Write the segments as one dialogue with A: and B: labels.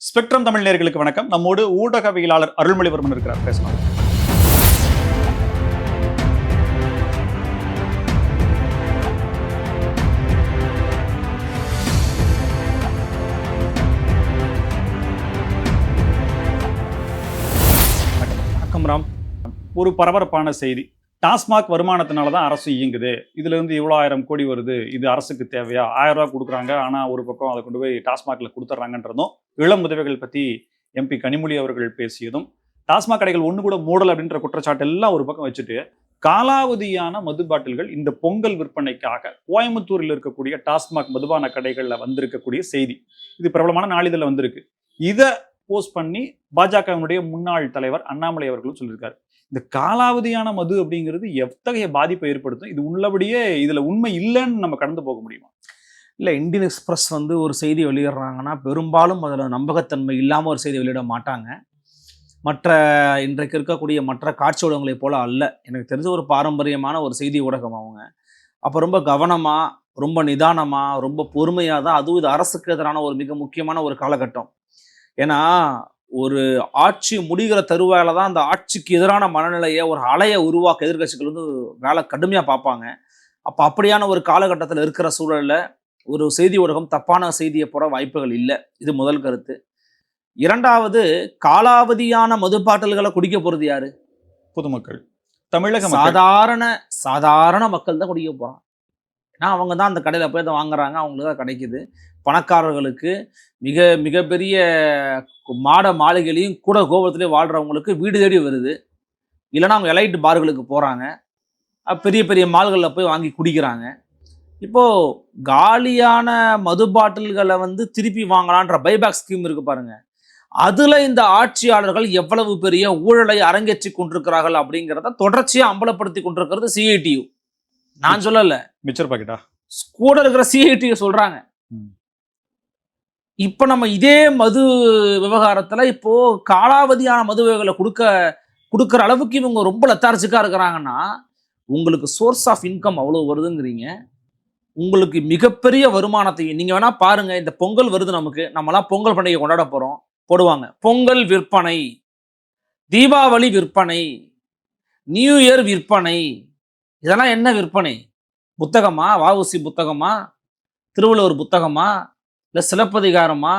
A: Spectrum Tamil நேர்களுக்கு வணக்கம். நம்மோடு ஊடகவியலாளர் அருள்மொழிவர்மன் இருக்கிறார். பேசலாம்.
B: வணக்கம் ராம்.
A: ஒரு பரபரப்பான செய்தி. டாஸ்மாக் வருமானத்தினால தான் அரசு இயங்குது. இதுல இருந்து இவ்வளோ ஆயிரம் கோடி வருது. இது அரசுக்கு தேவையா? ஆயிரம் ரூபா கொடுக்குறாங்க. ஆனா ஒரு பக்கம் அதை கொண்டு போய் டாஸ்மாக்ல கொடுத்துட்றாங்கன்றதும் இளம் உதவிகள் பற்றி எம்பி கனிமொழி அவர்கள் பேசியதும் டாஸ்மாக் கடைகள் ஒன்று கூட மூடல் அப்படின்ற குற்றச்சாட்டு எல்லாம் ஒரு பக்கம் வச்சுட்டு காலாவதியான மது பாட்டில்கள் இந்த பொங்கல் விற்பனைக்காக கோயம்புத்தூரில் இருக்கக்கூடிய டாஸ்மாக் மதுபான கடைகளில் வந்திருக்கக்கூடிய செய்தி. இது பிரபலமான நாளிதழில் வந்திருக்கு. இதை போஸ்ட் பண்ணி பாஜகவினுடைய முன்னாள் தலைவர் அண்ணாமலை அவர்களும் சொல்லியிருக்காரு. இந்த காலாவதியான மது அப்படிங்கிறது எத்தகைய பாதிப்பை ஏற்படுத்தும்? இது உள்ளபடியே இதுல உண்மை இல்லைன்னு நம்ம கடந்து போக முடியுமா?
B: இல்லை இந்தியன் எக்ஸ்பிரஸ் வந்து ஒரு செய்தி வெளியிடுறாங்கன்னா பெரும்பாலும் அதில் நம்பகத்தன்மை இல்லாமல் ஒரு செய்தி வெளியிட மாட்டாங்க. மற்ற இன்றைக்கு இருக்கக்கூடிய மற்ற காட்சி ஊடகங்களைப் போல அல்ல. எனக்கு தெரிஞ்ச ஒரு பாரம்பரியமான ஒரு செய்தி ஊடகம் அவங்க. அப்போ ரொம்ப கவனமாக ரொம்ப நிதானமாக ரொம்ப பொறுமையாக தான் அதுவும் இது அரசுக்கு எதிரான ஒரு மிக முக்கியமான ஒரு காலகட்டம். ஏன்னா ஒரு ஆட்சி முடிகிற தருவாயில் தான் அந்த ஆட்சிக்கு எதிரான மனநிலையை ஒரு அலையை உருவாக்க எதிர்க்கட்சிகள் வந்து வேலை கடுமையாக பார்ப்பாங்க. அப்போ அப்படியான ஒரு காலகட்டத்தில் இருக்கிற சூழலில் ஒரு செய்தி ஊடகம் தப்பான செய்தியை போட வாய்ப்புகள் இல்லை. இது முதல் கருத்து. இரண்டாவது காலாவதியான மதுப்பாட்டல்களை குடிக்க போறது யாரு?
A: பொதுமக்கள். தமிழக
B: சாதாரண சாதாரண மக்கள் தான் குடிக்க போறான். ஏன்னா அவங்க தான் அந்த கடையில் போய் அதை வாங்குறாங்க அவங்களுக்கு தான் கிடைக்குது. பணக்காரர்களுக்கு மிக மிகப்பெரிய மாட மாளிகையிலையும் கூட கோபுரத்துலேயும் வாழ்றவங்களுக்கு வீடு தேடி வருது. இல்லைன்னா அவங்க எலைட் பார்களுக்கு போகிறாங்க பெரிய பெரிய மால்களில் போய் வாங்கி குடிக்கிறாங்க. இப்போ காலியான மது பாட்டில்களை வந்து திருப்பி வாங்கலான்ற பைபேக் ஸ்கீம் இருக்கு பாருங்க. அதுல இந்த ஆட்சியாளர்கள் எவ்வளவு பெரிய ஊழலை அரங்கேற்றி கொண்டிருக்கிறார்கள் அப்படிங்கிறத தொடர்ச்சியா அம்பலப்படுத்தி கொண்டிருக்கிறது சிஐடியு நான் சொல்லல.
A: மிச்சர் பாக்கெட்டா?
B: கூட இருக்கிற சிஐடியு சொல்றாங்க. இப்ப நம்ம இதே மது விவகாரத்துல இப்போ காலாவதியான மது வகைகளை கொடுக்க கொடுக்குற அளவுக்கு இவங்க ரொம்ப லத்தார்ஜிக்கா இருக்கிறாங்கன்னா உங்களுக்கு சோர்ஸ் ஆஃப் இன்கம் அவ்வளவு வருதுங்கிறீங்க. உங்களுக்கு மிகப்பெரிய வருமானத்தை நீங்கள் வேணால் பாருங்கள் இந்த பொங்கல் வருது நமக்கு நம்மலாம் பொங்கல் பண்டிகை கொண்டாட போகிறோம் போடுவாங்க. பொங்கல் விற்பனை தீபாவளி விற்பனை நியூ இயர் விற்பனை இதெல்லாம் என்ன விற்பனை? புத்தகமா? வாவுசி புத்தகமா? திருவள்ளுவர் புத்தகமா? இல்லை சிலப்பதிகாரமா?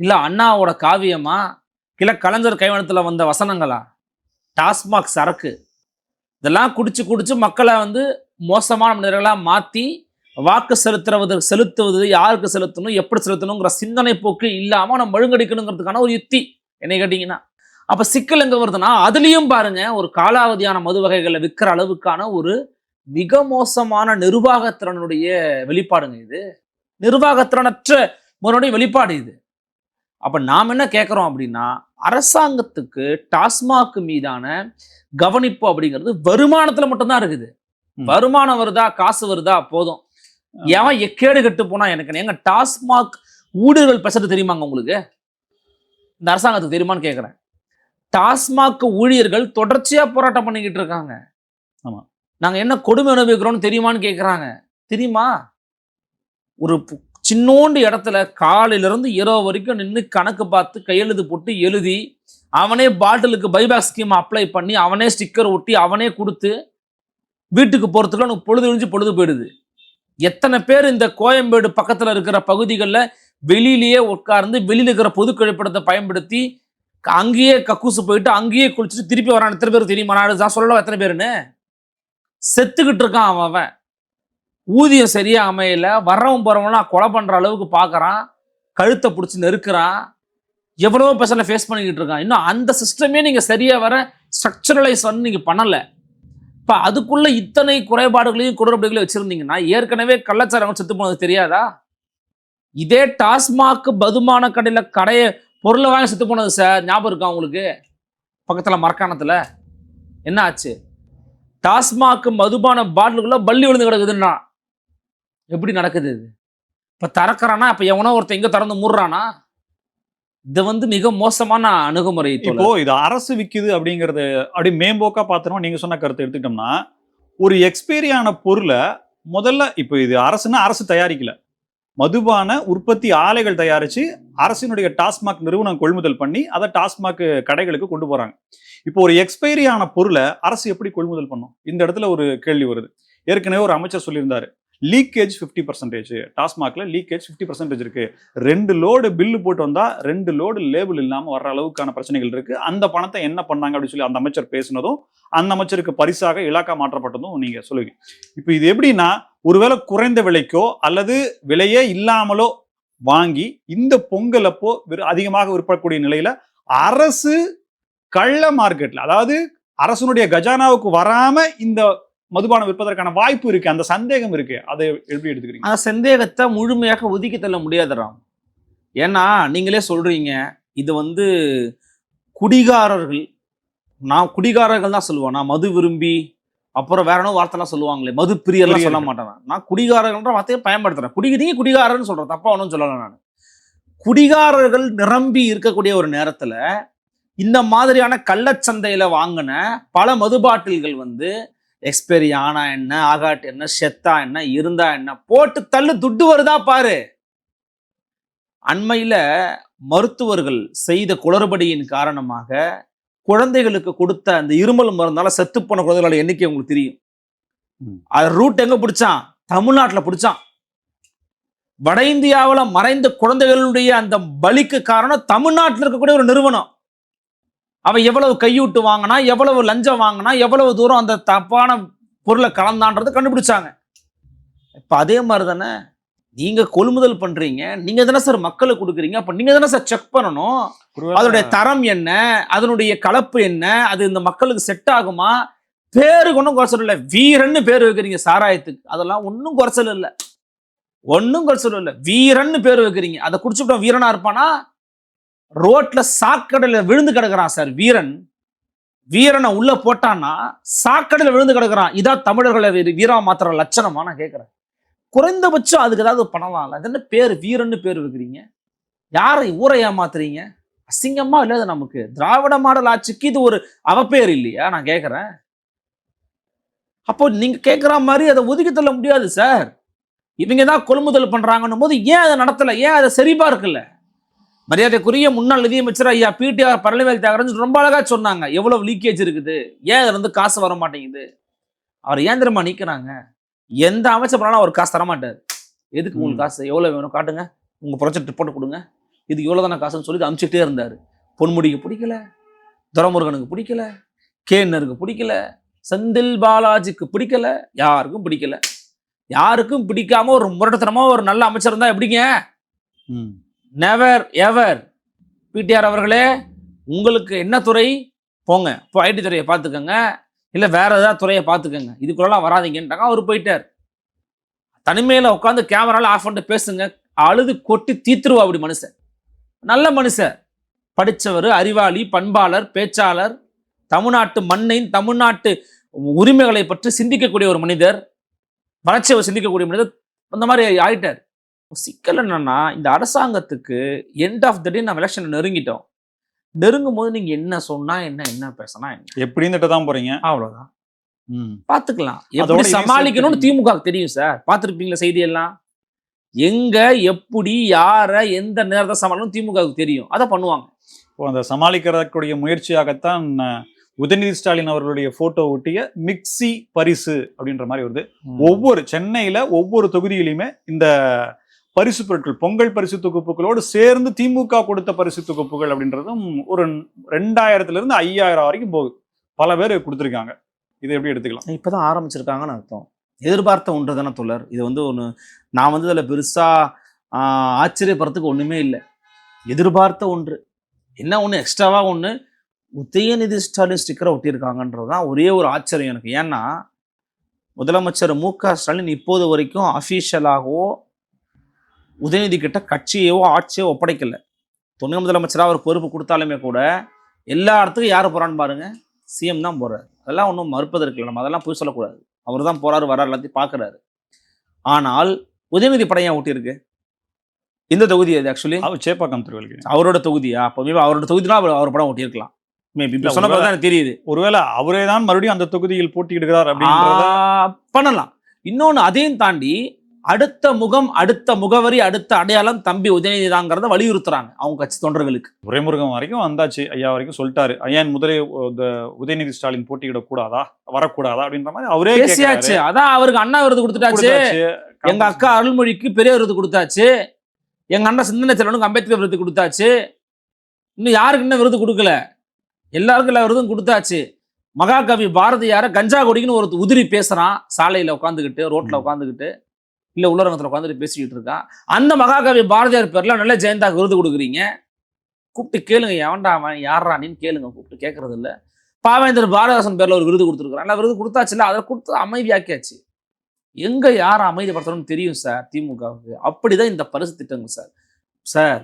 B: இல்லை அண்ணாவோட காவியமா? இல்லை கலைஞர் கைவனத்தில் வந்த வசனங்களா? டாஸ்மாக் சரக்கு. இதெல்லாம் குடிச்சு குடிச்சு மக்களை வந்து மோசமான மனிதர்களாக மாற்றி வாக்கு செலுத்துறது செலுத்துவது யாருக்கு செலுத்தணும் எப்படி செலுத்தணுங்கிற சிந்தனை போக்கு இல்லாமல் நம்ம மழுங்கடிக்கணுங்கிறதுக்கான ஒரு யுக்தி என்னை கேட்டிங்கன்னா. அப்போ சிக்கல் எங்கே வருதுன்னா அதுலேயும் பாருங்க ஒரு காலாவதியான மது வகைகளை விற்கிற அளவுக்கான ஒரு மிக மோசமான நிர்வாகத்திறனுடைய வெளிப்பாடுங்க இது. நிர்வாகத்திறனற்ற முறையுடைய வெளிப்பாடு இது. அப்ப நாம் என்ன கேட்குறோம் அப்படின்னா அரசாங்கத்துக்கு டாஸ்மாக் மீதான கவனிப்பு அப்படிங்கிறது வருமானத்துல மட்டும்தான் இருக்குது. வருமானம் வருதா காசு வருதா போதும். எவன் எக்கேடு கெட்டு போனா எனக்கு? எங்க டாஸ்மாக் ஊழியர்கள் பேசுறது தெரியுமாங்க உங்களுக்கு? இந்த அரசாங்கத்துக்கு தெரியுமான்னு கேட்குறேன் டாஸ்மாக் ஊழியர்கள் தொடர்ச்சியா போராட்டம் பண்ணிக்கிட்டு இருக்காங்க.
A: ஆமா.
B: நாங்க என்ன கொடுமை அனுபவிக்கிறோம்னு தெரியுமான்னு கேட்குறாங்க தெரியுமா? ஒரு சின்னோண்டு இடத்துல காலையில இருந்து இரவு வரைக்கும் நின்று கணக்கு பார்த்து கையெழுத்து போட்டு எழுதி அவனே பாட்டிலுக்கு பைபேக் ஸ்கீம் அப்ளை பண்ணி அவனே ஸ்டிக்கர் ஒட்டி அவனே கொடுத்து வீட்டுக்கு போறதுக்குள்ள உனக்கு பொழுது ஒழிஞ்சு பொழுது போயிடுது. எத்தனை பேர் இந்த கோயம்பேடு பக்கத்தில் இருக்கிற பகுதிகளில் வெளியிலேயே உட்கார்ந்து வெளியில் இருக்கிற பொது கழிப்பிடத்தை பயன்படுத்தி அங்கேயே கக்கூசு போயிட்டு அங்கேயே குளிச்சுட்டு திருப்பி வரான். எத்தனை பேர் தெரியுமா? நான் தான் சொல்லலாம் எத்தனை பேருன்னு? செத்துக்கிட்டு இருக்கான் அவன் அவன். ஊதியம் சரியா அமையல. வர்றவன் போறவன்லாம் கொலை பண்ற அளவுக்கு பார்க்குறான் கழுத்தை பிடிச்சி நெருக்கிறான். எவ்வளவோ பிரச்சனை ஃபேஸ் பண்ணிக்கிட்டு இருக்கான். இன்னும் அந்த சிஸ்டமே நீங்கள் சரியாக வர ஸ்ட்ரக்சரலைஸ் வந்து நீங்கள் பண்ணலை. இப்போ அதுக்குள்ளே இத்தனை குறைபாடுகளையும் குடற்படிகளையும் வச்சுருந்தீங்கன்னா ஏற்கனவே கள்ளச்சாரம் செத்து போனது தெரியாதா? இதே டாஸ்மாக் பதுமான கடையில் கடையை பொருளை வாங்கி செத்து போனது சார் ஞாபகம் இருக்கா உங்களுக்கு? பக்கத்தில் மரக்காணத்துல. என்ன ஆச்சு? டாஸ்மாக் மதுபான பாட்டிலுக்குள்ளே பள்ளி விழுந்து கிடக்குதுன்னா எப்படி நடக்குது இது? இப்போ திறக்கறானா இப்போ எவனோ ஒருத்தன் எங்கே திறந்து மூடுறானா? இது வந்து மிக மோசமான அணுகுமுறை
A: இப்போ இது அரசு விற்குது அப்படிங்கறது அப்படி மேம்போக்கா பார்த்தோம் நீங்க சொன்ன கருத்தை எடுத்துக்கிட்டோம்னா ஒரு எக்ஸ்பீரியான பொருளை முதல்ல இப்போ இது அரசுன்னா அரசு தயாரிக்கல. மதுபான உற்பத்தி ஆலைகள் தயாரிச்சு அரசினுடைய டாஸ்மாக் நிறுவனம் கொள்முதல் பண்ணி அதை டாஸ்மாக் கடைகளுக்கு கொண்டு போறாங்க. இப்போ ஒரு எக்ஸ்பைரியான பொருளை அரசு எப்படி கொள்முதல் பண்ணும்? இந்த இடத்துல ஒரு கேள்வி வருது. ஏற்கனவே ஒரு அமைச்சர் சொல்லியிருந்தாரு. லீக்கேஜ் ஃபிஃப்டி பர்சன்டேஜ் டாஸ்மாகில் லீக்கேஜ் ஃபிஃப்டி பர்சன்டேஜ் இருக்கு. ரெண்டு லோடு பில்லு போட்டு வந்தால் ரெண்டு லோடு லேபிள் இல்லாமல் வர்ற அளவுக்கான பிரச்சனைகள் இருக்கு. அந்த பணத்தை என்ன பண்ணாங்க அப்படின்னு சொல்லி அந்த அமைச்சர் பேசினதும் அந்த அமைச்சருக்கு பரிசாக இலாக்கா மாற்றப்பட்டதும் நீங்கள் சொல்லுவீங்க. இப்போ இது எப்படின்னா ஒருவேளை குறைந்த விலைக்கோ அல்லது விலையே இல்லாமலோ வாங்கி இந்த பொங்கல் அப்போ அதிகமாக விற்பக்கூடிய நிலையில அரசு கள்ள மார்க்கெட்ல அதாவது அரசனுடைய கஜானாவுக்கு வராம இந்த மதுபானம் விற்பதற்கான வாய்ப்பு இருக்கு அந்த சந்தேகம் இருக்கு. அதை எப்படி எடுத்துக்கிறீங்க?
B: அந்த சந்தேகத்தை முழுமையாக ஒதுக்கி தள்ள முடியாது ராம். ஏன்னா நீங்களே சொல்றீங்க இது வந்து குடிகாரர்கள் நான் குடிகாரர்கள் தான் சொல்லுவேன். நான் மது விரும்பி அப்புறம் வேற என்ன வார்த்தைலாம் சொல்லுவாங்களே மது பிரியர்லாம் சொல்ல. மாட்டேன் நான். குடிகாரர்கள்ன்ற வார்த்தையை பயன்படுத்துறேன். குடி நீங்க குடிகாரர்னு சொல்றேன் தப்பா ஒன்றும் சொல்லல நான். குடிகாரர்கள் நிரம்பி இருக்கக்கூடிய ஒரு நேரத்துல இந்த மாதிரியான கள்ளச்சந்தையில வாங்கின பல மது பாட்டில்கள் வந்து எக்ஸ்பைரி ஆனா என்ன ஆகாட்டு என்ன செத்தா என்ன இருந்தா என்ன போட்டு தள்ளு துட்டு வருதா பாரு. அண்மையில மருத்துவர்கள் செய்த குளறுபடியின் காரணமாக குழந்தைகளுக்கு கொடுத்த அந்த இருமல் மருந்தால செத்து போன குழந்தைகளோட எண்ணிக்கை உங்களுக்கு தெரியும். அது ரூட் எங்க பிடிச்சான்? தமிழ்நாட்டுல பிடிச்சான். வட இந்தியாவுல மறைந்த குழந்தைகளுடைய அந்த பலிக்கு காரணம் தமிழ்நாட்டில் இருக்கக்கூடிய ஒரு நிறுவனம். அவன் எவ்வளவு கையூட்டு வாங்கினா எவ்வளவு லஞ்சம் வாங்கினா எவ்வளவு தூரம் அந்த தப்பான பொருளை கலந்தான்றது கண்டுபிடிச்சாங்க. இப்ப அதே மாதிரி தானே நீங்க கொள்முதல் பண்றீங்க நீங்க தானே சார் மக்களுக்கு கொடுக்குறீங்க அப்ப நீங்க தானே சார் செக் பண்ணணும். அதனுடைய தரம் என்ன அதனுடைய கலப்பு என்ன அது இந்த மக்களுக்கு செட் ஆகுமா? பேருக்கு ஒன்றும் குறைச்சல் இல்லை வீரன்னு பேர் வைக்கிறீங்க சாராயத்துக்கு. அதெல்லாம் ஒன்றும் குறைச்சல் இல்லை ஒன்றும் குறைச்சல் இல்லை வீரன்னு பேர் வைக்கிறீங்க. அதை குடிச்சுட்டோம் வீரனா இருப்பானா? ரோட்ல சாக்கடையில் விழுந்து கிடக்குறான் சார் வீரன். வீரனை உள்ள போட்டான்னா சாக்கடையில் விழுந்து கிடக்குறான். இதான் தமிழர்களை வீ- வீரா மாத்திர லட்சணமா நான் கேட்குறேன் குறைந்தபட்சம் அதுக்கு ஏதாவது பண்ணலாம்ல அது என்ன பேர் வீரன்னு பேர் வைக்கிறீங்க? யாரை ஊரை ஏமாத்துறீங்க? அசிங்கமா இல்லாத நமக்கு. திராவிட மாடல் ஆட்சிக்கு இது ஒரு அவப்பேர் இல்லையா? நான் கேட்குறேன் அப்போ நீங்க கேட்குற மாதிரி அதை ஒதுக்கி தள்ள முடியாது சார். இவங்க தான் கொள்முதல் பண்றாங்கன்னும் போது ஏன் அதை நடத்தலை? ஏன் அதை சரிபா இருக்குல்ல மரியாதைக்குரிய முன்னாள் நிதியமைச்சர் ஐயா பிடிஆர் பழனிவேல் தியாகராஜன் ரொம்ப அழகா சொன்னாங்க எவ்வளவு லீக்கேஜ் இருக்குது? ஏன் அதுல இருந்து காசு வர மாட்டேங்குது? அவர் ஏன் தெரியுமா நிக்கிறாங்க? எந்த அமைச்சர் பண்ணாலும் அவர் காசு தர மாட்டார் எதுக்கு உங்களுக்கு. காசு? எவ்வளவு வேணும்? காட்டுங்க. உங்க ப்ராஜெக்ட் ரிப்போர்ட் கொடுங்க. இது இவ்வளவு தானே காசுன்னு சொல்லி அனுப்பிச்சிட்டே இருந்தாரு. பொன்முடிக்கு பிடிக்கல. துரமுருகனுக்கு பிடிக்கல. கேன்னருக்கு பிடிக்கல. செந்தில் பாலாஜிக்கு பிடிக்கல. யாருக்கும் பிடிக்கல. யாருக்கும் பிடிக்காம ஒரு முரட்டத்தனமா ஒரு நல்ல அமைச்சர் இருந்தா எப்படிங்க?
A: ம்.
B: நெவர் எவர் பிடிஆர் அவர்களே உங்களுக்கு என்ன துறை? போங்க. இப்போ ஐடி துறையை பார்த்துக்கோங்க. இல்லை வேற ஏதாவது துறையை பார்த்துக்கோங்க. இதுக்குள்ளலாம் வராதிங்கன்ட்டாங்க அவர் போயிட்டார். தனிமையில் உட்காந்து கேமராவில் ஆஃப் பண்ணிட்டு பேசுங்க. அழுது கொட்டி தீத்துருவா அப்படி மனுஷன். நல்ல மனுஷன். படித்தவர் அறிவாளி பண்பாளர் பேச்சாளர் தமிழ்நாட்டு மண்ணின் தமிழ்நாட்டு உரிமைகளை பற்றி சிந்திக்கக்கூடிய ஒரு மனிதர் வளர்ச்சியை சிந்திக்கக்கூடிய மனிதர் அந்த மாதிரி ஆயிட்டார். சிக்கல் என்னன்னா இந்த அரசாங்கத்துக்கு எண்ட் ஆஃப் த டே நம்ம எலெக்ஷன் நெருங்கிட்டோம். நெருங்கும் போது நீங்க என்ன சொன்னா என்ன என்ன பேசினா என்ன?
A: எப்படின்னு தான் போறீங்க?
B: அவ்வளவுதான். பாத்துக்கலாம். எப்படி சமாளிக்கணும்னு. திமுக தெரியும் சார். பார்த்துருப்பீங்களா செய்தி எல்லாம் எங்க எப்படி யார எந்த நேரத்தை சமாளிக்கணும் திமுகவுக்கு தெரியும். அதை பண்ணுவாங்க.
A: இப்போ அந்த சமாளிக்கிறதுக்குரிய முயற்சியாகத்தான் உதயநிதி ஸ்டாலின் அவர்களுடைய போட்டோ ஒட்டிய மிக்ஸி பரிசு அப்படின்ற மாதிரி வருது. ஒவ்வொரு சென்னையில ஒவ்வொரு தொகுதியிலுமே இந்த பரிசு பொருட்கள் பொங்கல் பரிசு தொகுப்புகளோடு சேர்ந்து திமுக கொடுத்த பரிசு தொகுப்புகள் அப்படின்றதும் ஒரு ரெண்டாயிரத்துலேருந்து ஐயாயிரம் வரைக்கும் போகுது. பல பேர் கொடுத்துருக்காங்க. இதை எப்படி எடுத்துக்கலாம்?
B: இப்போ தான் ஆரம்பிச்சிருக்காங்கன்னு அர்த்தம். எதிர்பார்த்த ஒன்று தானே தொடர் இது வந்து ஒன்று நான் வந்து அதில் பெருசாக ஆச்சரியப்படுறதுக்கு ஒன்றுமே இல்லை. எதிர்பார்த்த ஒன்று. என்ன ஒன்று எக்ஸ்ட்ராவாக ஒன்று உதயநிதி ஸ்டாலின் ஸ்டிக்கரை ஒட்டியிருக்காங்கன்றது தான் ஒரே ஒரு ஆச்சரியம் எனக்கு. ஏன்னா முதலமைச்சர் மு க ஸ்டாலின் இப்போது வரைக்கும் அஃபீஷியலாகவோ உதயநிதி கிட்ட கட்சியோ ஆட்சியோ ஒப்படைக்கல. துணை முதலமைச்சராக அவர் பொறுப்பு கொடுத்தாலுமே கூட எல்லா இடத்துக்கும் யார் போறான்னு பாருங்க சிஎம் தான் போறாரு. அதெல்லாம் ஒன்றும் மறுப்பதற்கு இல்லை. நம்ம அதெல்லாம் போய் சொல்லக்கூடாது. அவர் தான் போறாரு வராரு எல்லாத்தையும் பார்க்கறாரு ஆனால் உதயநிதி படம் ஏன் ஒட்டியிருக்கு இந்த தொகுதி அது ஆக்சுவலி
A: அவர் சேப்பாக்கம் திருவள்ளுவர்.
B: அவரோட தொகுதியா? அப்போ மேபி அவரோட தொகுதினா அவர் அவர் படம் ஒட்டியிருக்கலாம் மேபி
A: இல்ல,
B: சொன்ன தான் எனக்கு தெரியுது.
A: ஒருவேளை அவரே தான் மறுபடியும் அந்த தொகுதியில் போட்டியிடுகிறார் அப்படின்றத
B: ஆ, பண்ணலாம். இன்னொன்னு அதையும் தாண்டி அடுத்த முகம் அடுத்த முகவரி அடுத்த அடையாளம் தம்பி உதயநிதி தாங்கிறத வலியுறுத்துறாங்க அவங்க கட்சி தொண்டர்களுக்கு.
A: துரைமுருகன் வரைக்கும் வந்தாச்சு ஐயா வரைக்கும் சொல்லிட்டாரு. ஐயா முதலே உதயநிதி ஸ்டாலின் போட்டியிட கூடாதா? வரக்கூடாதா? அப்படின்ற மாதிரி அவரே
B: பேசியாச்சு. அதான் அவருக்கு அண்ணா விருது கொடுத்துட்டாச்சு. எங்க அக்கா அருள்மொழிக்கு பெரிய விருது கொடுத்தாச்சு. எங்க அண்ணன் சிந்தனை செல்வனுக்கு அம்பேத்கர் விருது கொடுத்தாச்சு. இன்னும் யாருக்கு இன்னும் விருது கொடுக்கல? எல்லாருக்கும் எல்லா விருதும் கொடுத்தாச்சு. மகாகவி பாரதியார கஞ்சா கொடிக்குன்னு ஒரு உதிரி பேசுறான். சாலையில உட்காந்துக்கிட்டு ரோட்ல. உட்காந்துக்கிட்டு இல்ல உள்ளரங்கத்துல உட்காந்துட்டு பேசிக்கிட்டு இருக்கான் அந்த மகாகவி பாரதியார் பேர்ல நல்ல ஜெயந்தாக்கு விருது கொடுக்குறீங்க. கூப்பிட்டு கேளுங்க எவன்டா அவன் யாரா நீன்னு கேளுங்க கூப்பிட்டு கேட்கறது இல்ல. பாவேந்தர் பாரதாசன் பேர்ல ஒரு விருது கொடுத்துருக்கான் நல்லா விருது கொடுத்தாச்சுல அதை கொடுத்து அமைதியாக்கியாச்சு. எங்க யாரை அமைதிப்படுத்தணும்னு தெரியும் சார் திமுகவுக்கு? அப்படிதான் இந்த பரிசு திட்டங்கள் சார். சார்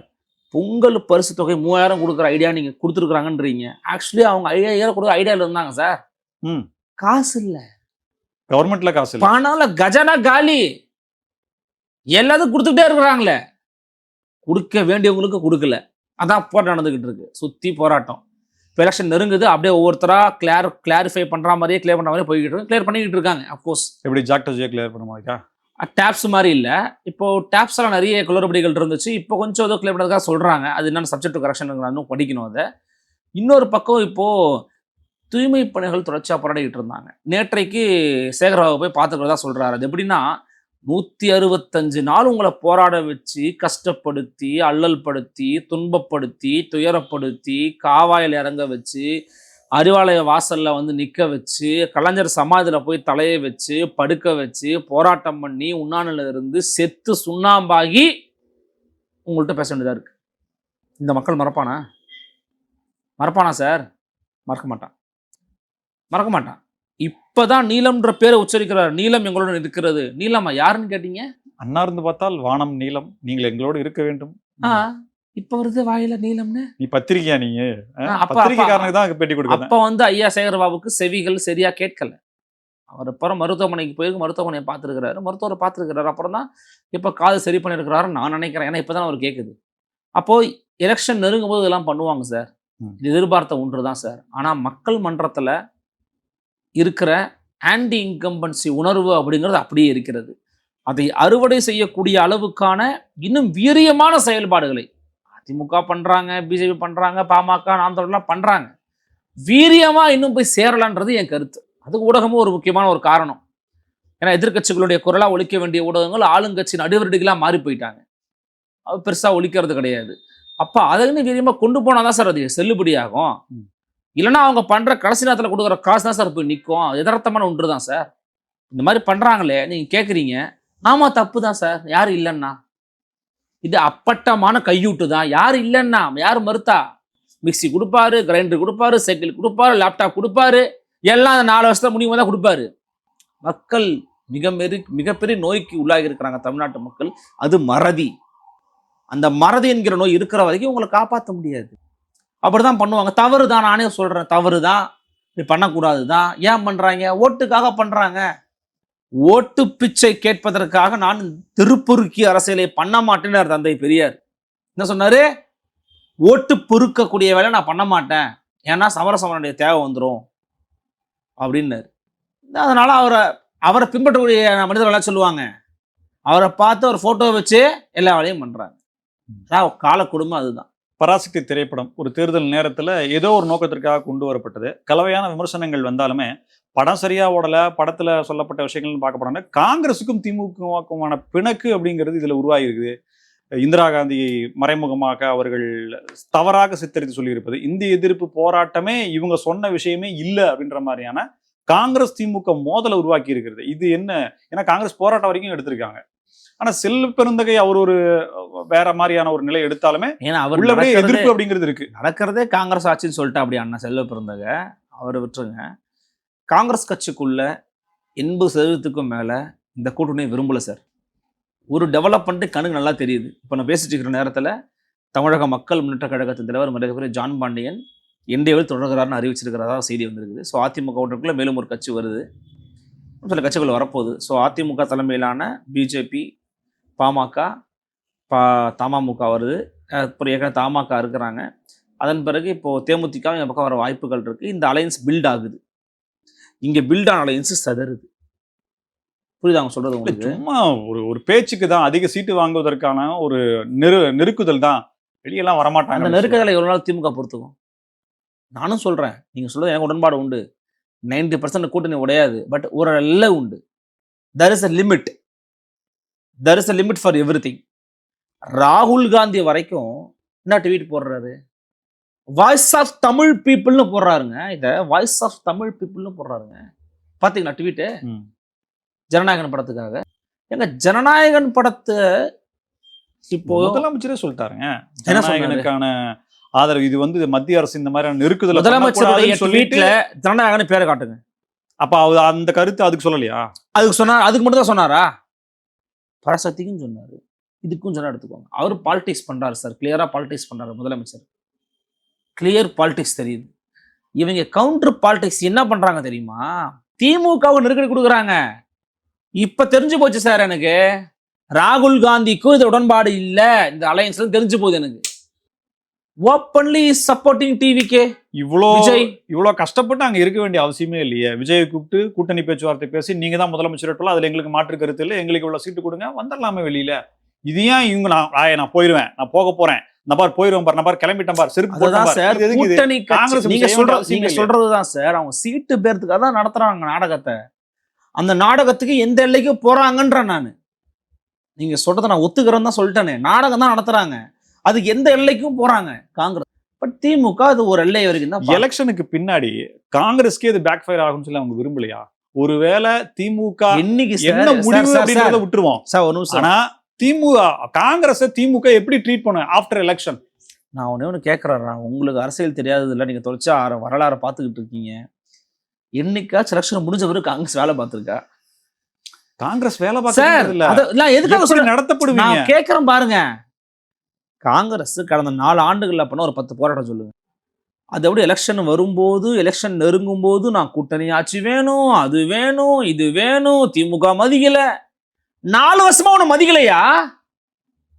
B: பொங்கல் பரிசு தொகை மூவாயிரம் கொடுக்குற ஐடியா நீங்க கொடுத்துருக்காங்கன்றீங்க ஆக்சுவலி அவங்க ஐயாயிரம் கொடுக்குற ஐடியால இருந்தாங்க சார்.
A: ம்.
B: காசு இல்ல.
A: கவர்மெண்ட்ல காசு இல்ல.
B: பணம்ல கஜனா காலி. எல்லாத்துக்கும் கொடுத்துக்கிட்டே இருக்கிறாங்களே. கொடுக்க வேண்டியவங்களுக்கு கொடுக்கல. அதான் போராட்டம் நடந்துகிட்டு இருக்கு. சுத்தி போராட்டம். இப்போ எலெக்ஷன் நெருங்குது அப்படியே ஒவ்வொருத்தரா கிளார் கிளாரிஃபை பண்ற மாதிரியே கிளியர் பண்ற மாதிரியே போய்கிட்டு இருக்கு. கிளியர் பண்ணிக்கிட்டு இருக்காங்க அப்கோர்ஸ்
A: எப்படி ஜாக்டர் ஜே கிளியர் பண்ண மாதிரியா?
B: டேப்ஸ் மாதிரி இல்லை. இப்போ டேப்ஸ் எல்லாம் நிறைய குளறுபடிகள் இருந்துச்சு. இப்போ கொஞ்சம் ஏதோ கிளியர் பண்ணுறதுக்காக சொல்றாங்க. அது என்னென்ன சப்ஜெக்ட் கரெக்ஷன் இன்னும் படிக்கணும் அதை. இன்னொரு பக்கம் இப்போ தூய்மை பணிகள் தொடர்ச்சியாக போராடிக்கிட்டு இருந்தாங்க. நேற்றைக்கு சேகரபாபு போய் பார்த்துக்கிறதா சொல்றாரு. அது எப்படின்னா நூற்றி அறுபத்தஞ்சு நாள் உங்களை போராட வச்சு கஷ்டப்படுத்தி அல்லல் படுத்தி துன்பப்படுத்தி துயரப்படுத்தி காவாயில் இறங்க வச்சு அறிவாலய வாசலில் வந்து நிற்க வச்சு கலைஞர் சமாதியில் போய் தலையை வச்சு படுக்க வச்சு போராட்டம் பண்ணி உண்ணாநிலையில் இருந்து செத்து சுண்ணாம்பாகி உங்கள்கிட்ட பேச வேண்டியதாக இருக்குது இந்த மக்கள் மறப்பானா? மறப்பானா சார்? மறக்க மாட்டான். மறக்க மாட்டான். இப்பதான் நீலம்ன்ற பேரை உச்சரிக்கிறார். நீலம் எங்களோட இருக்கிறது நீலமா யாருன்னு கேட்டீங்க?
A: அண்ணா இருந்து பார்த்தால் வானம் நீளம் நீங்கள் எங்களோடு இருக்க வேண்டும்.
B: இப்ப வருது வாயில நீலம்னு?
A: நீ பத்திரிக்கையா நீங்க
B: ஆ, அப்ப-
A: பத்திரிக்கைக்காரனுக்கு தான் பேட்டி கொடுக்குறேன்
B: அப்ப வந்து ஐயா சேகரபாபுக்கு செவிகள் சரியா கேட்கல. அவர் அப்புறம் மருத்துவமனைக்கு போயிருக்கு மருத்துவமனையை பார்த்துருக்கிறாரு. மருத்துவரை பார்த்துருக்கிறாரு. அப்புறம் தான் இப்போ காது சரி பண்ணியிருக்கிறாரு நான் நினைக்கிறேன். ஏன்னா இப்போதான் அவர் கேட்குது அப்போ எலெக்ஷன் நெருங்கும் போது இதெல்லாம் பண்ணுவாங்க சார். எதிர்பார்த்த ஒன்று தான் சார். ஆனால் மக்கள் மன்றத்தில் இருக்கிற ஆன்டி இன்கம்பன்சி உணர்வு அப்படிங்கிறது அப்படியே இருக்கிறது. அதை அறுவடை செய்யக்கூடிய அளவுக்கான இன்னும் வீரியமான செயல்பாடுகளை அதிமுக பண்ணுறாங்க பிஜேபி பண்ணுறாங்க பாமக நாம் தொடர்லாம் பண்ணுறாங்க வீரியமாக இன்னும் போய் சேரலான்றது என் கருத்து. அது ஊடகமும் ஒரு முக்கியமான ஒரு காரணம். ஏன்னா எதிர்க்கட்சிகளுடைய குரலாக ஒழிக்க வேண்டிய ஊடகங்கள் ஆளுங்கட்சி நடுவரடிகளா மாறி போயிட்டாங்க. அது பெருசாக ஒழிக்கிறது கிடையாது. அப்போ அதுன்னு வீரியமாக கொண்டு போனாதான் சார் அது செல்லுபடியாகும். இல்லைன்னா அவங்க பண்ணுற கடைசி நேரத்தில் கொடுக்குற காசு தான் சார் போய் நிற்கும் எதார்த்தமான ஒன்று தான் சார். இந்த மாதிரி பண்ணுறாங்களே நீங்கள் கேட்குறீங்க ஆமாம் தப்பு தான் சார். யார் இல்லைன்னா. இது அப்பட்டமான கையூட்டு தான் யார் இல்லைன்னா யார் மறுத்தா? மிக்ஸி கொடுப்பாரு கிரைண்டர் கொடுப்பாரு சைக்கிள் கொடுப்பாரு லேப்டாப் கொடுப்பாரு. எல்லாம் அந்த நாலு வருஷத்துல முடிவு தான் கொடுப்பாரு. மக்கள் மிக மெரு மிகப்பெரிய நோய்க்கு உள்ளாகி இருக்கிறாங்க தமிழ்நாட்டு மக்கள். அது மறதி. அந்த மறதி என்கிற நோய் இருக்கிற வரைக்கும் உங்களை காப்பாற்ற முடியாது. அப்படிதான் பண்ணுவாங்க. தவறு தான் நானே சொல்றேன் தவறு தான் இப்படி பண்ணக்கூடாது தான் ஏன் பண்றாங்க? ஓட்டுக்காக பண்றாங்க. ஓட்டு பிச்சை கேட்பதற்காக நான் திருப்பொருக்கி அரசியலை பண்ண மாட்டேன்னு தந்தை பெரியார். என்ன சொன்னாரு? ஓட்டு பொறுக்கக்கூடிய வேலை நான் பண்ண மாட்டேன். ஏன்னா சமரசமனுடைய தேவை வந்துடும் அப்படின்னாரு. அதனால அவரை அவரை பின்பற்றக்கூடிய மனிதர்களாம் சொல்லுவாங்க. அவரை பார்த்து ஒரு ஃபோட்டோ வச்சு எல்லா வேலையும் பண்றாங்க கால குடும்பம் அதுதான்.
A: பராசக்தி திரைப்படம் ஒரு தேர்தல் நேரத்தில் ஏதோ ஒரு நோக்கத்திற்காக கொண்டு வரப்பட்டது. கலவையான விமர்சனங்கள் வந்தாலுமே படம் சரியாக ஓடலை படத்தில் சொல்லப்பட்ட விஷயங்கள்னு பார்க்கப்படாங்க காங்கிரஸுக்கும் திமுகவுக்குமான பிணக்கு அப்படிங்கிறது இதில் உருவாகிருக்குது இந்திரா காந்தியை மறைமுகமாக அவர்கள் தவறாக சித்தரித்து சொல்லியிருப்பது இந்திய எதிர்ப்பு போராட்டமே இவங்க சொன்ன விஷயமே இல்லை அப்படின்ற மாதிரியான காங்கிரஸ் திமுக மோதலை உருவாக்கி இருக்கிறது இது என்ன? ஏன்னா காங்கிரஸ் போராட்டம் வரைக்கும் எடுத்திருக்காங்க. ஆனா செல்வ பெருந்தகை அவர் ஒரு வேற மாதிரியான ஒரு நிலை எடுத்தாலுமே
B: ஏன்னா அவர்
A: உள்ளபடியே எதிர்ப்பு அப்படிங்கிறது இருக்கு.
B: நடக்கிறதே காங்கிரஸ் ஆட்சின்னு சொல்லிட்டு அப்படி அண்ணா செல்வ பிறந்தக அவரை விட்டுருங்க. காங்கிரஸ் கட்சிக்குள்ள எண்பது சதவீதத்துக்கும் மேல இந்த கூட்டணியை விரும்பல சார். ஒரு டெவலப்மெண்ட் கண்ணுக்கு நல்லா தெரியுது. இப்போ நான் பேசிட்டு இருக்கிற நேரத்தில் தமிழக மக்கள் முன்னேற்ற கழகத்தின் தலைவர் மரியாதைக்குரிய ஜான் பாண்டியன் என்டிஏவில் தொடர்கிறார்னு அறிவிச்சிருக்கிறதா செய்தி வந்திருக்குது. ஸோ அதிமுக ஓட்டுக்குள்ள மேலும் ஒரு கட்சி வருது. சில கட்சிகள் வரப்போகுது. ஸோ அதிமுக தலைமையிலான பிஜேபி பாமக பா தமாமுக வருது. அப்புறம் ஏற்கனவே தமாக இருக்கிறாங்க. அதன் பிறகு இப்போ தேமுதிக இந்த பக்கம் வர வாய்ப்புகள் இருக்கு. இந்த அலையன்ஸ் பில்ட் ஆகுது. இங்க பில்ட் ஆன அலையன்ஸ் சதறுது. புரியுதா அவங்க
A: இல்ல,
B: உங்களுக்கு?
A: சும்மா ஒரு ஒரு பேச்சுக்கு தான் அதிக சீட்டு வாங்குவதற்கான ஒரு நெரு நெருக்குதல் தான். வெளியெல்லாம்
B: அந்த
A: வரமாட்டாங்க
B: நெருக்கடிகளை எவ்வளவு நாள் திமுக பொறுத்துக்கும்? நானும் சொல்றேன். நீங்க சொல்றது எனக்கு உடன்பாடு உண்டு. 90% பர்சன்ட் கூட்டணி உடையாது. பட் ஒரு எல்லை உண்டு. There is a limit there is a limit for everything ராகுல் காந்தி வரைக்கும் என்ன ட்வீட் போடுறாரு? வாய்ஸ் ஆஃப் தமிழ் பீப்புள்னு போடுறாருங்க இத. வாய்ஸ் ஆஃப் தமிழ் பீப்புள்னு போடுறாருங்க. பாத்தீங்களா ட்வீட்டு. ஜனநாயகன் படத்துக்காக. எங்க ஜனநாயகன் படத்தை இப்போ
A: முதலமைச்சரே சொல்லிட்டாருங்க? ஜனநாயகனுக்கான ஆதரவு. இது வந்து மத்திய அரசு இந்த மாதிரியான நெருக்குதல
B: முதலமைச்சருடைய
A: பண்ணக்கூடாதுன்னு சொல்லிட்டு
B: ட்வீட்ல ஜனநாயகன் பேரை காட்டுங்க.
A: அப்ப அந்த கருத்து அதுக்கு சொல்லலையா?
B: அதுக்கு சொன்னார். அதுக்கு மட்டும் தான் சொன்னாரா? பராசக்திக்கும் சொன்னார். இதுக்கும் சொன்னால் எடுத்துக்கோங்க. அவர் பாலிடிக்ஸ் பண்ணுறாரு சார் கிளியராக பாலிடிக்ஸ் பண்ணுறாரு முதலமைச்சர். கிளியர் பாலிடிக்ஸ் தெரியுது. இவங்க கவுண்டர் பாலிடிக்ஸ் என்ன பண்ணுறாங்க தெரியுமா? திமுகவுக்கு நெருக்கடி கொடுக்குறாங்க. இப்போ தெரிஞ்சு போச்சு சார் எனக்கு. ராகுல் காந்திக்கும் இது உடன்பாடு இல்லை. இந்த அலையன்ஸ்ல தெரிஞ்சு போகுது எனக்கு. ஓப்பன்லி சப்போர்ட்டிங் டிவிக்கே
A: இவ்வளோ
B: விஜய்.
A: இவ்வளோ கஷ்டப்பட்டு அங்க இருக்க வேண்டிய அவசியமே இல்லையே. விஜயை கூப்பிட்டு கூட்டணி பேச்சுவார்த்தை பேசி நீங்க தான் முதலமைச்சர் இருக்கலாம் அதுல எங்களுக்கு மாற்று கருத்து இல்லை. எங்களுக்கு இவ்வளவு சீட்டு கொடுங்க வந்துடலாமே வெளியில. இது ஏன் இவங்க நான் ஆய, நான் போயிருவேன் நான் போக போறேன். நபார் போயிருவேன் பார் நபார் கிளம்பிட்டேன் பார் செருப்பு
B: அதுதான்
A: பார்.
B: சார்? கூட்டணி
A: காங்கிரஸ்
B: நீங்க
A: செய்ய
B: சொல்ற
A: வேண்டிய அவசியம்
B: நீங்க. சொல்றதுதான் சார். அவங்க சீட்டு பேர்த்துக்காக தான் நடத்துறாங்க நாடகத்தை. அந்த நாடகத்துக்கு எந்த எல்லைக்கு போறாங்கன்றேன் நான். நீங்க சொல்றதை நான் ஒத்துக்கிறேன்னு தான் சொல்லிட்டேனே. நாடகம் தான் நடத்துறாங்க. அதுக்கு எந்த எல்லைக்கும் போறாங்க காங்கிரஸ். பட் திமுக அது ஒரு எல்லை வரைக்கும் தான்.
A: எலெக்ஷனுக்கு பின்னாடி காங்கிரஸ்க்கே இது பேக் ஃபயர் ஆகும்னு சொல்லி அவங்க விரும்பலையா? ஒருவேளை திமுக
B: இன்னைக்கு
A: என்ன முடிவு
B: சார்,
A: விட்டுருவோம்.
B: சார், ஒரு நிமிஷம்.
A: ஆனா திமுக காங்கிரஸ் திமுக எப்படி ட்ரீட் பண்ணும் ஆஃப்டர் எலெக்ஷன்
B: நான் ஒண்ணே ஒன்று கேட்குறேன் உங்களுக்கு அரசியல் தெரியாதது இல்லை நீங்க தொலைச்சா ஆற- வரலாறை பார்த்துக்கிட்டு இருக்கீங்க. என்னைக்காச்சும் எலெக்ஷன் முடிஞ்ச பிறகு காங்கிரஸ் வேலை பார்த்துருக்கா?
A: காங்கிரஸ் வேலை
B: அத- இல்ல, எதுக்காக
A: நடத்தப்படுவீங்க?
B: கேட்கறேன் பாருங்க. காங்கிரஸ் கடந்த நாலு ஆண்டுகளில் பண்ண ஒரு பத்து போராட்டம் சொல்லுங்க அதை விட எலெக்ஷன் வரும்போது எலெக்ஷன் நெருங்கும் போது நான் கூட்டணி ஆட்சி வேணும் அது வேணும் இது வேணும் திமுக மதிக்கல. நாலு வருஷமா உன்னை மதிக்கலையா?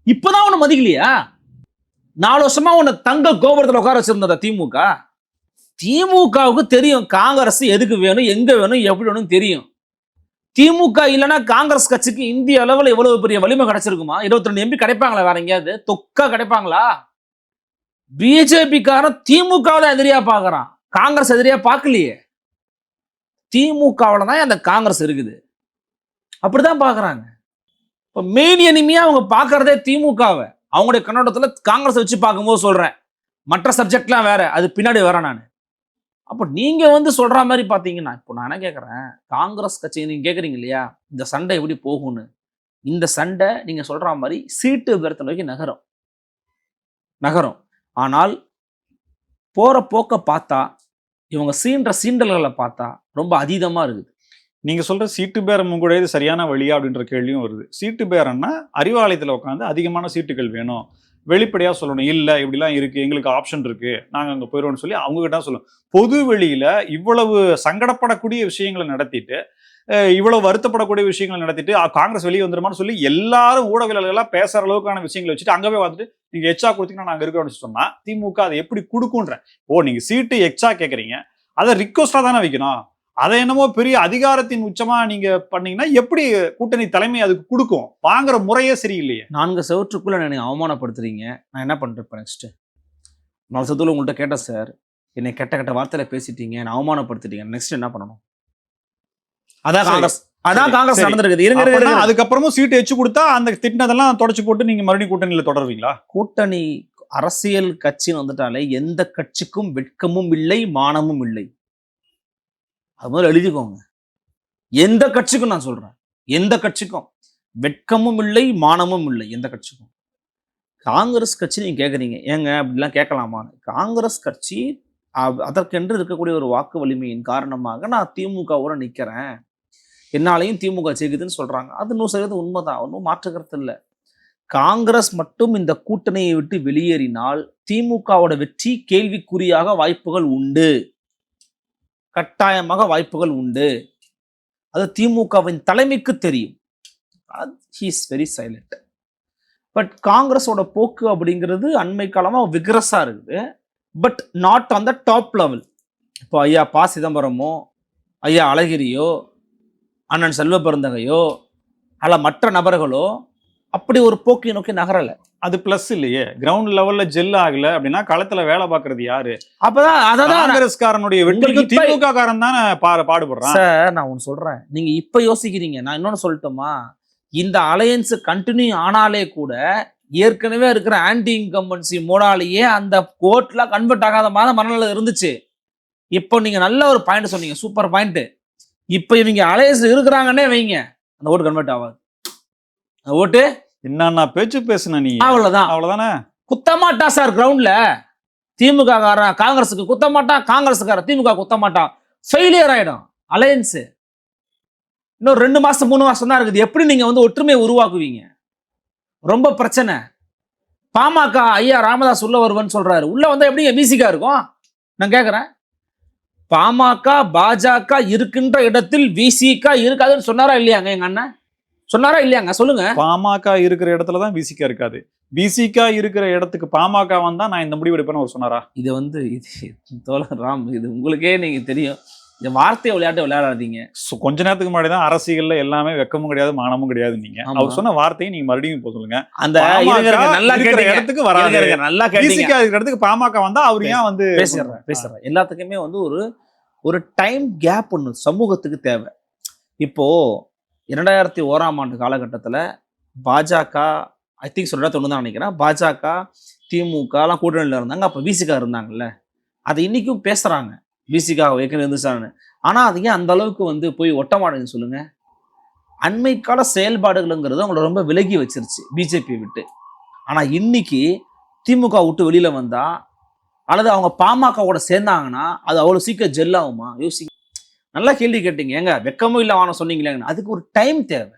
B: இப்பதான் உன்னை மதிக்கலையா? நாலு வருஷமா உன்னை தங்க கோபுரத்தில் உட்கார வச்சிருந்ததா திமுக? திமுகவுக்கு தெரியும் காங்கிரஸ் எதுக்கு வேணும் எங்க வேணும் எப்படி வேணும் தெரியும். திமுக இல்லைன்னா காங்கிரஸ் கட்சிக்கு இந்திய அளவில் எவ்வளவு பெரிய வலிமை கிடைச்சிருக்குமா? இருபத்தி ரெண்டு எம்பி கிடைப்பாங்களா வேற எங்கேயாவது? தொக்கா கிடைப்பாங்களா? பிஜேபிக்காரன் திமுகவை தான் எதிரியா பார்க்கறான். காங்கிரஸ் எதிரியா பார்க்கலையே. திமுகவில் தான் அந்த காங்கிரஸ் இருக்குது. அப்படிதான் பார்க்குறாங்க. இப்போ மெயின் எனிமையாக அவங்க பார்க்கறதே திமுகவை. அவங்களுடைய கண்ணோட்டத்தில் காங்கிரஸ் வச்சு பார்க்கும்போது சொல்றேன். மற்ற சப்ஜெக்ட்லாம் வேற. அது பின்னாடி வரேன் நான். அப்போ நீங்கள் வந்து சொல்கிற மாதிரி பார்த்தீங்கன்னா இப்போ நான் என்ன கேட்குறேன் காங்கிரஸ் கட்சி நீங்கள் கேட்குறீங்க இல்லையா? இந்த சண்டை எப்படி போகும்னு. இந்த சண்டை நீங்கள் சொல்கிற மாதிரி சீட்டு விபரத்தை நோக்கி நகரும். நகரும். ஆனால் போகிற போக்க பார்த்தா இவங்க சீன்ற சீண்டல்களை பார்த்தா ரொம்ப அதீதமாக இருக்குது.
A: நீங்கள் சொல்கிற சீட்டு பேரமும் கூட இது சரியான வழியா அப்படின்ற கேள்வியும் வருது. சீட்டு பேரம்னா அறிவாலயத்தில் உட்காந்து அதிகமான சீட்டுகள் வேணும். வெளிப்படையாக சொல்லணும். இல்லை இப்படிலாம் இருக்குது எங்களுக்கு ஆப்ஷன் இருக்குது நாங்கள் அங்கே போயிடுவோம்னு சொல்லி அவங்க கிட்ட சொல்லணும். பொது வெளியில் இவ்வளவு சங்கடப்படக்கூடிய விஷயங்களை நடத்திட்டு இவ்வளவு வருத்தப்படக்கூடிய விஷயங்களை நடத்திட்டு காங்கிரஸ் வெளியே வந்துருமான்னு சொல்லி எல்லாரும் ஊடகவியலாளர்கள்லாம் பேசுகிற அளவுக்கான விஷயங்களை வச்சுட்டு அங்கே போய் வந்துட்டு நீங்க எச்சா கொடுத்தீங்கன்னா நாங்கள் இருக்கிறோம்னு சொன்னால் திமுக அதை எப்படி கொடுக்குன்ற ஓ நீங்கள் சீட்டு எச்சா கேட்குறீங்க அதை ரிக்வஸ்ட்டாக தானே வைக்கணும். அதை என்னமோ பெரிய அதிகாரத்தின் உச்சமா நீங்க பண்ணீங்கன்னா எப்படி கூட்டணி தலைமை அதுக்கு கொடுக்கும்? வாங்குற முறையே சரியில்லையே.
B: நான்கு செவற்றுக்குள்ள என்னை அவமானப்படுத்துறீங்க. நான் என்ன பண்றேன் இப்போ நெக்ஸ்ட் நாலு சத்துல உங்கள்கிட்ட கேட்டேன் சார் என்னை கெட்ட கெட்ட வார்த்தையில பேசிட்டீங்க. என்னை அவமானப்படுத்திட்டீங்க. நெக்ஸ்ட் என்ன பண்ணணும்? அதான். காங்கிரஸ். அதான் காங்கிரஸ். நடந்திருக்குது. இருங்க.
A: அதுக்கப்புறமும் சீட்டு எச்சு கொடுத்தா அந்த திட்டினதெல்லாம் தொடச்சு போட்டு நீங்க மறுபடியும் கூட்டணியில தொடருவீங்களா?
B: கூட்டணி அரசியல் கட்சின்னு வந்துட்டாலே எந்த கட்சிக்கும் வெட்கமும் இல்லை மானமும் இல்லை. அது முதல்ல எழுதிக்கோங்க. எந்த கட்சிக்கும் நான் சொல்றேன். எந்த கட்சிக்கும். வெட்கமும் இல்லை மானமும் இல்லை எந்த கட்சிக்கும். காங்கிரஸ் கட்சி நீங்க கேட்குறீங்க ஏங்க அப்படிலாம் கேட்கலாமான்னு காங்கிரஸ் கட்சி அதற்கென்று இருக்கக்கூடிய ஒரு வாக்கு வலிமையின் காரணமாக நான் திமுகவோட நிற்கிறேன் என்னாலையும் திமுக ஜெயிக்குதுன்னு சொல்றாங்க. அது நூறு சதவீதம் உண்மைதான். ஒன்றும் மாற்றுக்கிறது இல்லை. காங்கிரஸ் மட்டும் இந்த கூட்டணியை விட்டு வெளியேறினால் திமுகவோட வெற்றி கேள்விக்குறியாக வாய்ப்புகள் உண்டு. கட்டாயமாக வாய்ப்புகள் உண்டு. அது திமுகவின் தலைமைக்கு தெரியும். ஹீஸ் வெரி சைலண்ட் பட் காங்கிரஸோட போக்கு அப்படிங்கிறது அண்மை காலமாக விக்ரஸாக இருக்குது. But not on the top level இப்போ ஐயா பா சிதம்பரமோ ஐயா அழகிரியோ அண்ணன் செல்வ பெருந்தகையோ அல்ல மற்ற நபர்களோ அப்படி ஒரு போக்கை நோக்கி நகரல.
A: அது பிளஸ் இல்லையே. கிரவுண்ட் லெவல்ல ஜெல் ஆகல அப்படின்னா களத்துல வேலை பாக்குறது யாரு?
B: அப்பதான் அதான்
A: காங்கிரஸ்காரனுடைய வெற்றிக்கு திமுக காரன் தானே பாடுபடுறான்.
B: சார் நான் ஒன்று சொல்றேன். நீங்க இப்ப யோசிக்கிறீங்க. நான் இன்னொன்னு சொல்லட்டுமா? இந்த அலையன்ஸ் கண்டினியூ ஆனாலே கூட ஏற்கனவே இருக்கிற ஆன்டி இன்கம்பன்சி மோடாலேயே அந்த கோர்ட்ல கன்வெர்ட் ஆகாத மாதிரி மனநிலை இருந்துச்சு. இப்போ நீங்க நல்ல ஒரு பாயிண்ட் சொன்னீங்க. சூப்பர் பாயிண்ட் இப்போ இவங்க அலையன்ஸ் இருக்கிறாங்கன்னே வைங்க. அந்த ஓட்டு கன்வெர்ட் ஆகாது. ஓட்டு.
A: என்னன்னா பேச்சு பேசுன நீ?
B: அவ்வளவுதான்.
A: அவ்வளவுதானே?
B: குத்தமாட்டா சார் கிரவுண்ட்ல திமுக காரன் காங்கிரஸுக்கு குத்த மாட்டான் காங்கிரஸுக்காரன் திமுக குத்த மாட்டான் ஃபெயிலியர் ஆயிடும். அலையன்ஸ் இன்னும் ரெண்டு மாசம் மூணு மாசம் தான் இருக்குது. எப்படி நீங்க வந்து ஒற்றுமையை உருவாக்குவீங்க? ரொம்ப பிரச்சனை. பாமக ஐயா ராமதாஸ் உள்ள வருவன்னு சொல்றாரு. உள்ள வந்தா எப்படிங்க பிசிகா இருக்கும்? நான் கேக்குறேன். பாமக பாஜக இருக்கின்ற இடத்தில் விசிக இருக்காதுன்னு சொன்னாரா இல்லையாங்க எங்க அண்ணன்? சொன்னாரா இல்லையாங்க? சொல்லுங்க.
A: பாமக இருக்கிற இடத்துல தான் பிசிகா இருக்காது. பிசிகா இருக்கிற இடத்துக்கு பாமக வந்தா நான் இந்த முடிவு எடுப்பேன்னு அவர் சொன்னாரா?
B: இது வந்து இது தோழர் ராம் இது உங்களுக்கே நீங்க தெரியும். இந்த வார்த்தை விளையாட்டு விளையாடாதீங்க.
A: கொஞ்ச நேரத்துக்கு முன்னாடி தான் அரசியல்ல எல்லாமே வெக்கமும் கிடையாது மானமும் கிடையாது நீங்க. அவர் சொன்ன வார்த்தையை நீங்க மறுபடியும் இப்போ சொல்லுங்க.
B: அந்த நல்லா கேட்டீங்க.
A: இடத்துக்கு
B: இருங்க, நல்லா கேட்டீங்க.
A: இருக்கிற இடத்துக்கு பாமக வந்தா அவர் ஏன் வந்து
B: பேசிடுறேன் பேசுறேன் எல்லாத்துக்குமே வந்து ஒரு ஒரு டைம் கேப் ஒன்று சமூகத்துக்கு தேவை. இப்போ இரண்டாயிரத்தி ஓராம் ஆண்டு காலகட்டத்தில் பாஜக ஐ திங்க் சொல்கிறா தொண்ணு தான் நினைக்கிறேன். பாஜக திமுகலாம் கூட்டணியில் இருந்தாங்க. அப்போ விசிகா இருந்தாங்கல்ல. அதை இன்றைக்கும் பேசுகிறாங்க விசிகா ஏற்கனவே இருந்துச்சான்னு. ஆனால் அது ஏன் அந்த அளவுக்கு வந்து போய் ஒட்ட சொல்லுங்கள் சொல்லுங்க? அண்மை செயல்பாடுகளுங்கிறது அவங்கள ரொம்ப விலகி வச்சிருச்சு பிஜேபியை விட்டு. ஆனால் இன்னைக்கு திமுக விட்டு வெளியில் வந்தால் அல்லது அவங்க பாமகவோட சேர்ந்தாங்கன்னா அது அவ்வளோ சீக்கிரம் ஜெல்லாகுமா ஆகுமா? நல்லா கேள்வி கேட்டீங்க. ஏங்க வெக்கமும் இல்லை வானம் சொன்னீங்களேங்க அதுக்கு ஒரு டைம் தேவை.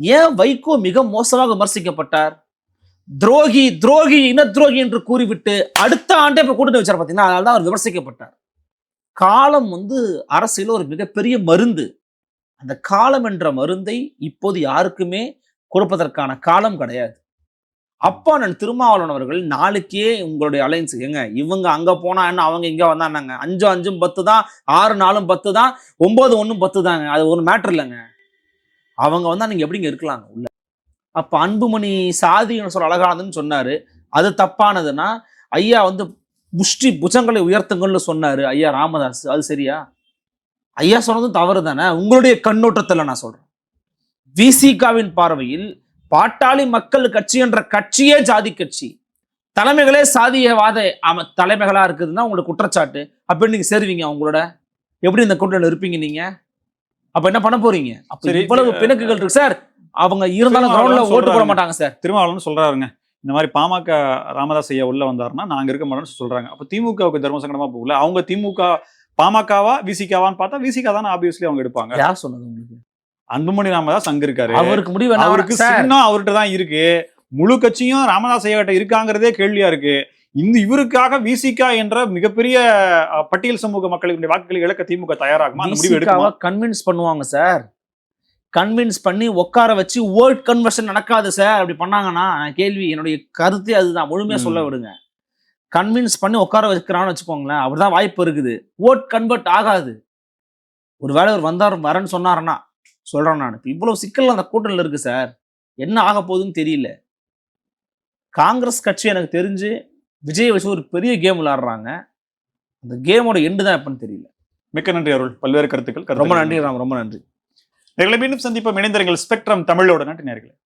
B: ஏன் வைகோ மிக மோசமாக விமர்சிக்கப்பட்டார்? துரோகி துரோகி இன துரோகி என்று கூறிவிட்டு அடுத்த ஆண்டே இப்ப கூட்டணி வச்சார் பார்த்தீங்கன்னா அதனால தான் அவர் விமர்சிக்கப்பட்டார். காலம் வந்து அரசியல ஒரு மிகப்பெரிய மருந்து. அந்த காலம் என்ற மருந்தை இப்போது யாருக்குமே கொடுப்பதற்கான காலம் கிடையாது. அப்பா நான் திருமாவளவன் அவர்கள் நாளைக்கே உங்களுடைய அலைன்ஸ் எங்க இவங்க அங்க போனா என்ன அவங்க இங்க வந்தாங்க அஞ்சு அஞ்சும் பத்து தான் ஆறு நாலும் பத்து தான் ஒன்பது ஒன்றும் பத்து தாங்க. அது ஒரு மேட்டர் இல்லைங்க. அவங்க வந்தா நீங்க எப்படிங்க இருக்கலாங்க உள்ள? அப்ப அன்புமணி சாதின்னு சொல்ல அழகானதுன்னு சொன்னாரு. அது தப்பானதுன்னா ஐயா வந்து புஷ்டி புஜங்களை உயர்த்துங்கள்னு சொன்னாரு ஐயா ராமதாஸ். அது சரியா? ஐயா சொன்னதும் தவறு தானே உங்களுடைய கண்ணோட்டத்தில் நான் சொல்றேன். விசிகாவின் பார்வையில் பாட்டாளி மக்கள் கட்சி என்ற கட்சியே ஜாதி கட்சி. தலைமைகளே சாதியவாத அம தலைமைகளா இருக்குதுன்னா உங்களுக்கு குற்றச்சாட்டு. அப்ப நீங்க சேருவீங்க அவங்களோட? எப்படி இந்த கூட்டணியில் இருப்பீங்க நீங்க? அப்ப என்ன பண்ண போறீங்க? அப்ப இவ்வளவு. பிணக்குகள் இருக்கு சார். அவங்க இருந்தாலும் கிரவுண்ட்ல ஓட்டு போட. மாட்டாங்க சார்.
A: திருமாவளவன் சொல்றாருங்க. இந்த மாதிரி பாமக ராமதாஸ் ஐயா உள்ள வந்தாருன்னா நாங்க இருக்க மாட்டோம்னு சொல்றாங்க. அப்ப திமுகவுக்கு தர்ம சங்கடமா போகல. அவங்க திமுக பாமகவா விசிகாவான்னு பார்த்தா விசிகா தானே ஆப்வியஸ்லி அவங்க எடுப்பாங்க.
B: யார் சொன்னது உங்களுக்கு?
A: அன்புமணி ராமதாஸ் அங்க இருக்காரு.
B: அவருக்கு முடிவு
A: அவருக்கு சின்னம் அவர்கிட்ட தான் இருக்கு. முழு கட்சியும் ராமதாஸ் ஐயா கிட்ட இருக்காங்கிறதே கேள்வியா இருக்கு. இந்த இவருக்காக விசிகா என்ற மிகப்பெரிய பட்டியல் சமூக மக்களுடைய வாக்குகளை இழக்க திமுக தயாராகுமா? அந்த முடிவு எடுக்குமா?
B: கன்வின்ஸ் பண்ணுவாங்க சார். கன்வின்ஸ் பண்ணி உட்கார வச்சு வேர்ட் கன்வர்ஷன் நடக்காது சார். அப்படி பண்ணாங்கன்னா கேள்வி என்னுடைய கருத்தே அதுதான். முழுமையா சொல்ல. விடுங்க. கன்வின்ஸ் பண்ணி உட்கார வைக்கிறான்னு வச்சுக்கோங்களேன் அப்படிதான் வாய்ப்பு இருக்குது. ஓட் கன்வெர்ட் ஆகாது. ஒரு வேளை ஒரு வந்தார் வரேன்னு சொன்னாருன்னா சொல்றேன் நான். இப்ப இவ்வளவு சிக்கல் அந்த கூட்டணியில் இருக்கு சார். என்ன ஆக போகுதுன்னு தெரியல. காங்கிரஸ் கட்சி எனக்கு தெரிஞ்சு விஜய் வச்சு ஒரு பெரிய கேம் விளையாடுறாங்க. அந்த கேமோட எண்டு தான் எப்பன்னு தெரியல.
A: மிக்க நன்றி அருள். பல்வேறு கருத்துக்கள்.
B: ரொம்ப நன்றி ராம் ரொம்ப நன்றி.
A: நேர்களை மீண்டும் சந்திப்போம். இணைந்திருங்கள். ஸ்பெக்ட்ரம் தமிழோட நன்றி நேர்களே.